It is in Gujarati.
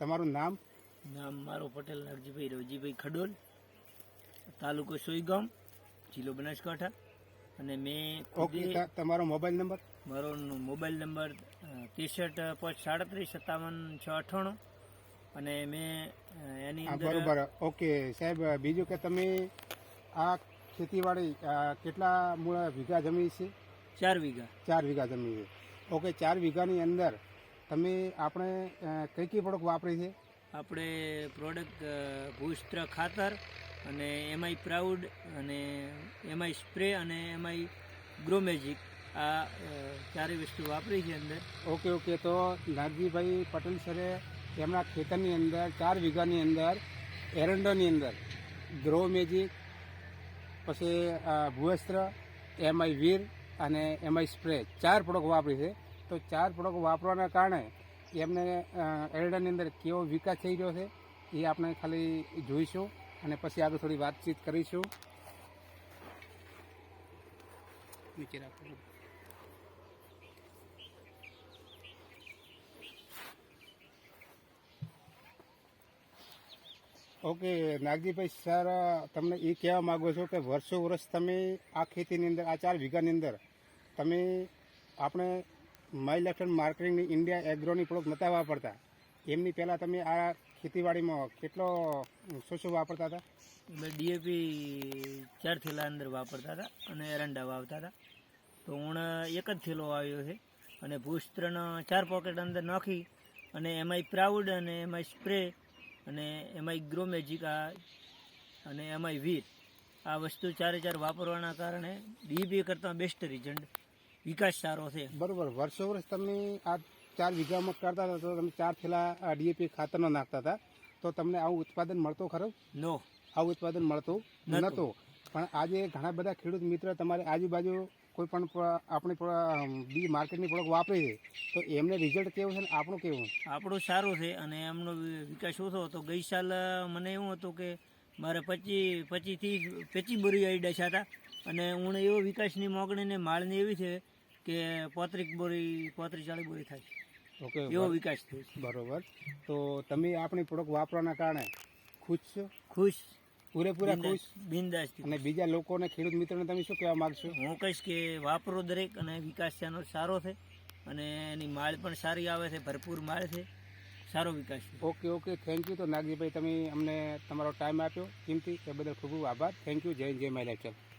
તમારું નામ? નામ મારું પટેલ નરજીભાઈ રવજીભાઈ ખડોલ તાલુકો સોઈગામ જિલ્લો બનાસકાંઠા. અને મેં ઓકે તમારો મોબાઈલ નંબર? મારો મોબાઈલ નંબર ત્રેસઠ પાંચ સાડત્રીસ સત્તાવન છ અઠ્ઠાણું અને મેં એની બરોબર. ઓકે સાહેબ બીજું કે તમે આ ખેતીવાડી કેટલા મૂળ વીઘા જમીન છે? ચાર વીઘા. ચાર વીઘા જમીન છે. ઓકે ચાર વીઘાની અંદર તમે આપણે કઈ કઈ પ્રોડક્ટ વાપરી છે? આપણે પ્રોડક્ટ ભૂસ્ત્ર ખાતર અને એમઆઈ પ્રાઉડ અને એમઆઈ સ્પ્રે અને એમઆઈ ગ્રોમેજિક આ ચારેય વસ્તુ વાપરી છે અંદર. Okay okay. તો નાગજીભાઈ પટેલ સરે એમના ખેતરની અંદર ચાર વીઘાની અંદર એરંડોની અંદર ગ્રો મેજિક પછી ભૂવસ્ત્ર એમઆઈ વીર અને એમઆઈ સ્પ્રે ચાર પ્રોડક્ટ વાપરી છે. તો ચાર પ્રોડક્ટ વાપરવાના કારણે એમને એરડાની અંદર કેવો વિકાસ થઈ રહ્યો છે એ આપણે ખાલી જોઈશું અને પછી આગળ થોડી વાતચીત કરીશું. ઓકે, નાગજીભાઈ સર, તમને એ કહેવા માંગો છો કે વર્ષો વર્ષ તમે આ ખેતીની અંદર, આ ચાર વીઘાની અંદર તમે આપણે માઇલ લેફ્ટ માર્કેટિંગની ઇન્ડિયા એગ્રોની પ્રોડક્ટ નહોતા વાપરતા. એમની પહેલાં તમે આ ખેતીવાડીમાં કેટલો શું શું વાપરતા હતા? અમે ડીએપી ચાર થેલા અંદર વાપરતા હતા અને એરંડા વાવતા હતા. તો હું એક જ થેલો આવ્યો છે અને ભૂસ્ત્રના ચાર પોકેટ અંદર નાખી અને એમાંય પ્રાઉડ અને એમાંય સ્પ્રે અને એમાંય ગ્રો મેજિક અને એમાંય વીર. આ વસ્તુ ચારે ચાર વાપરવાના કારણે ડીએપી કરતાં બેસ્ટ રિઝલ્ટ વિકાસ સારો છે. બરોબર. વર્ષો વર્ષ તમે આ ચાર વીઘામાં કરતા હતા તો તમે ચાર થેલા ડીએપી ખાતરનો નાખતા હતા. તો તમને આવું ઉત્પાદન મળતો ખરો? નો. આવું ઉત્પાદન મળતું નહોતું. પણ આજે ઘણા બધા ખેડૂત મિત્ર તમારી આજુબાજુ કોઈ પણ આપણી બી માર્કેટની પ્રોડક્ટ વાપરે છે તો એમને રિઝલ્ટ કેવું છે ને આપણું કેવું? આપણું સારું છે અને એમનો વિકાસ ઓછો હતો. ગઈ સાલ મને એવું હતું કે મારે પચી પચીથી પચી બોરી આઈડા હતા અને હું એવો વિકાસની મોગણીને માળની એવી છે કે પોત્રીક બોરી પોત્રીસ ચાલીસ બોરી થાય. ઓકે એવો વિકાસ થયો છે. બરોબર. તો તમે આપણી પ્રોડક્ટ વાપરવાના કારણે ખુશ છો? ખુશ. પૂરેપૂરા ખુશ? બિંદાસ અને બીજા લોકોને ખેડૂત મિત્રોને તમે શું કહેવા માગશો? હું કહીશ કે વાપરો દરેક અને વિકાસ તેનો સારો છે અને એની માળ પણ સારી આવે છે ભરપૂર માળ છે. સારો વિકાસ ઓકે ઓકે. થેન્ક યુ તો નાગજીભાઈ તમે અમને તમારો ટાઈમ આપ્યો. કિંમતી એ બદલ ખૂબ ખૂબ આભાર. થેન્ક યુ જય જય માય લેક્ચર